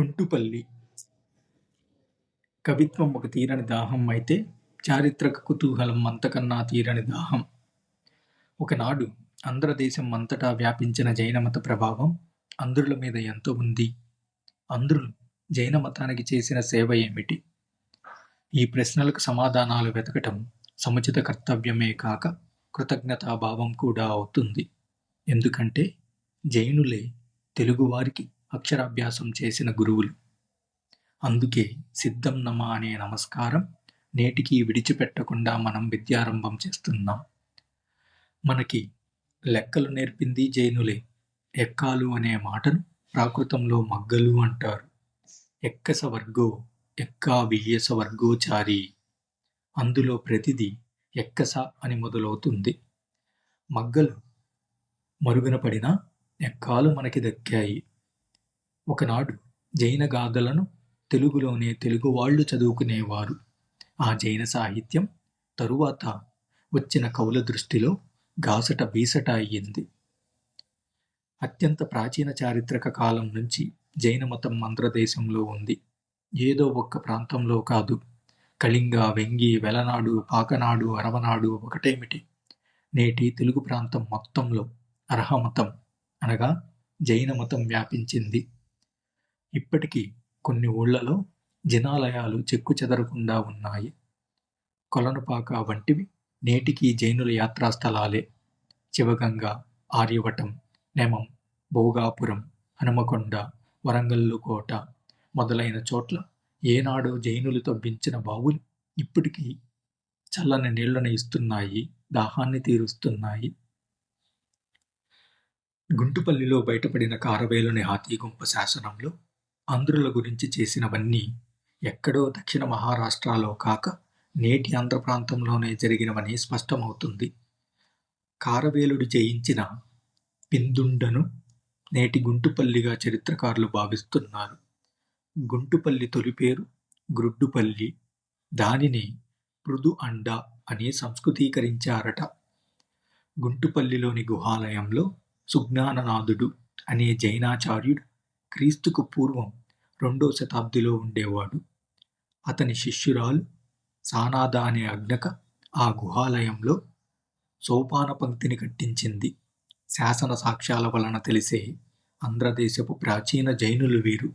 గుంటుపల్లి. కవిత్వం ఒక తీరని దాహం అయితే చారిత్రక కుతూహలం అంతకన్నా తీరని దాహం. ఒకనాడు ఆంధ్రదేశం అంతటా వ్యాపించిన జైనమత ప్రభావం అంధ్రుల మీద ఎంతో ఉంది. అంధ్రులు జైన మతానికి చేసిన సేవ ఏమిటి? ఈ ప్రశ్నలకు సమాధానాలు వెతకటం సముచిత కర్తవ్యమే కాక కృతజ్ఞతాభావం కూడా అవుతుంది. ఎందుకంటే జైనులే తెలుగువారికి అక్షరాభ్యాసం చేసిన గురువులు. అందుకే సిద్ధం నమ అనే నమస్కారం నేటికి విడిచిపెట్టకుండా మనం విద్యారంభం చేస్తున్నాం. మనకి లెక్కలు నేర్పింది జైనులే. ఎక్కాలు అనే మాటను ప్రాకృతంలో మగ్గలు అంటారు. ఎక్కస వర్గో ఎక్కా వియ్యస వర్గోచారి అందులో ప్రతిదీ ఎక్కస అని మొదలవుతుంది. మగ్గలు మరుగున పడినా ఎక్కాలు మనకి దక్కాయి. ఒకనాడు జైన గాథలను తెలుగులోనే తెలుగు వాళ్ళు చదువుకునేవారు. ఆ జైన సాహిత్యం తరువాత వచ్చిన కవుల దృష్టిలో గాసట బీసట అయ్యింది. అత్యంత ప్రాచీన చారిత్రక కాలం నుంచి జైన మతం మంత్రదేశంలో ఉంది. ఏదో ఒక్క ప్రాంతంలో కాదు. కళింగ వెంగి వెలనాడు పాకనాడు అరవనాడు ఒకటేమిటి? నేటి తెలుగు ప్రాంతం మొత్తంలో అర్హమతం అనగా జైన మతం వ్యాపించింది. ఇప్పటికీ కొన్ని ఊళ్ళలో జినాలయాలు చెక్కు చెదరకుండా ఉన్నాయి. కొలనుపాక వంటివి నేటికీ జైనుల యాత్రాస్థలాలే శివగంగ ఆర్యవటం నెమం భోగాపురం హనుమకొండ వరంగల్లు కోట మొదలైన చోట్ల ఏనాడో జైనులు తవ్వించిన బావులు ఇప్పటికీ చల్లని నీళ్ళను ఇస్తున్నాయి దాహాన్ని తీరుస్తున్నాయి. గుంటుపల్లిలో బయటపడిన కారవేలుని హాతీగుంప శాసనంలో ఆంధ్రుల గురించి చేసినవన్నీ ఎక్కడో దక్షిణ మహారాష్ట్రలో కాక నేటి ఆంధ్ర ప్రాంతంలోనే జరిగినవని స్పష్టమవుతుంది. కారవేలుడు జయించిన పిందుండను నేటి గుంటుపల్లిగా చరిత్రకారులు భావిస్తున్నారు. గుంటుపల్లి తొలి పేరు గ్రుడ్డుపల్లి దానిని పృదు అండ అని సంస్కృతీకరించారట. గుంటుపల్లిలోని గుహాలయంలో సుజ్ఞాననాథుడు అనే జైనాచార్యుడు క్రీస్తుకు పూర్వం రెండో శతాబ్దిలో ఉండేవాడు. అతని శిష్యురాలు సానాద అనే అజ్ఞక ఆ గుహాలయంలో సోపాన పంక్తిని కట్టించింది. శాసన సాక్ష్యాల వలన తెలిసే ఆంధ్రదేశపు ప్రాచీన జైనులు వీరు.